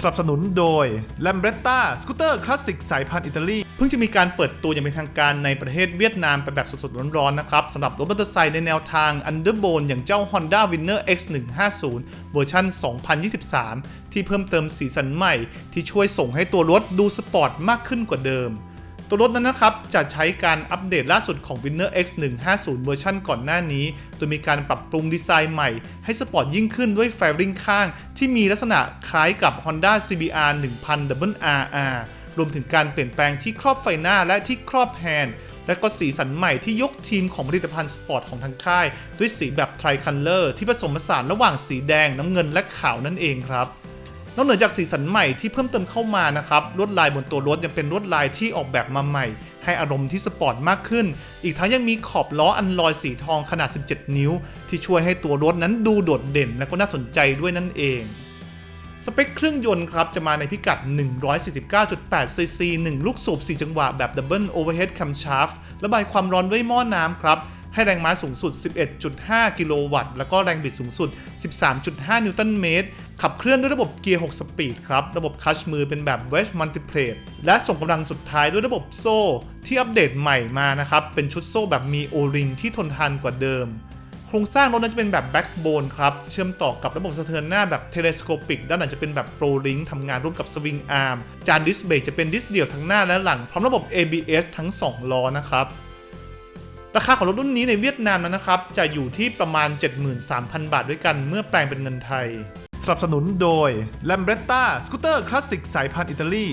สนับสนุนโดย Lambretta สกูตเตอร์คลาสสิกสายพันธุ์อิตาลี เพิ่งจะมีการเปิดตัวอย่างเป็นทางการในประเทศเวียดนามไปแบบสดๆร้อนๆนะครับสำหรับรถมอเตอร์ไซค์ในแนวทาง Underbone อย่างเจ้า Honda Winner X150 เวอร์ชัน 2023 ที่เพิ่มเติมสีสันใหม่ ที่ช่วยส่งให้ตัวรถดูสปอร์ตมากขึ้นกว่าเดิม ตัวรถนั้นนะครับจะใช้การอัปเดตล่าสุดของ Winner X 150เวอร์ชันก่อนหน้านี้ โดยมีการปรับปรุงดีไซน์ใหม่ ให้สปอร์ตยิ่งขึ้นด้วยแฟริงข้าง ที่มีลักษณะคล้ายกับ Honda CBR 1000 RR รวมถึงการเปลี่ยนแปลงที่ครอบไฟหน้าและที่ครอบแฮนด์และก็สีสันใหม่ที่ยกทีมของผลิตภัณฑ์สปอร์ตของทางค่าย ด้วยสีแบบ Tri Color ที่ผสมผสานระหว่างสีแดงน้ำเงินและขาวนั่นเองครับ นอกเหนือจากสีสันใหม่ที่เพิ่มเติมเข้ามานะครับลวดลายบนตัวรถยังเป็นลวดลายที่ออกแบบมาใหม่ ให้อารมณ์ที่สปอร์ตมากขึ้น อีกทั้งยังมีขอบล้ออันลอยสีทองขนาด 17 นิ้ว ที่ช่วยให้ตัวรถนั้นดูโดดเด่นและก็น่าสนใจด้วยนั่นเองสเปคเครื่องยนต์ครับ จะมาในพิกัด 149.8 ซีซี 1 ลูกสูบ 4 จังหวะแบบ Double Overhead Camshaft ระบายความร้อนด้วยหม้อน้ำครับ ให้แรงม้าสูงสุด 11.5 กิโลวัตต์ แล้วก็แรงบิดสูงสุด 13.5 นิวตันเมตร ขับเคลื่อนด้วยระบบเกียร์ 6 สปีดครับ ระบบคัชมือเป็นแบบ Wedge Multiplate และส่งกำลังสุดท้ายด้วยระบบโซ่ ที่อัปเดตใหม่มานะครับ เป็นชุดโซ่แบบมีโอริงที่ทนทานกว่าเดิม โครงสร้างรถนั้นจะเป็นแบบแบ็กโบนครับ เชื่อมต่อกับระบบสะเทือนหน้าแบบเทเลสโคปิกด้านหลังจะเป็นแบบโปรลิงทำงานร่วมกับสวิงอาร์มจานดิสเบรกจะเป็นดิสเดี่ยวทั้งหน้าและหลังพร้อมระบบ ABS ทั้ง 2 ล้อนะครับราคาของรถรุ่นนี้ในเวียดนามนนนะครับ จะอยู่ที่ประมาณ 73,000 บาทด้วยกันเมื่อแปลงเป็นเงินไทย สนับสนุนโดย Lambretta สกูตเตอร์คลาสสิกสายพันธุ์อิตาลี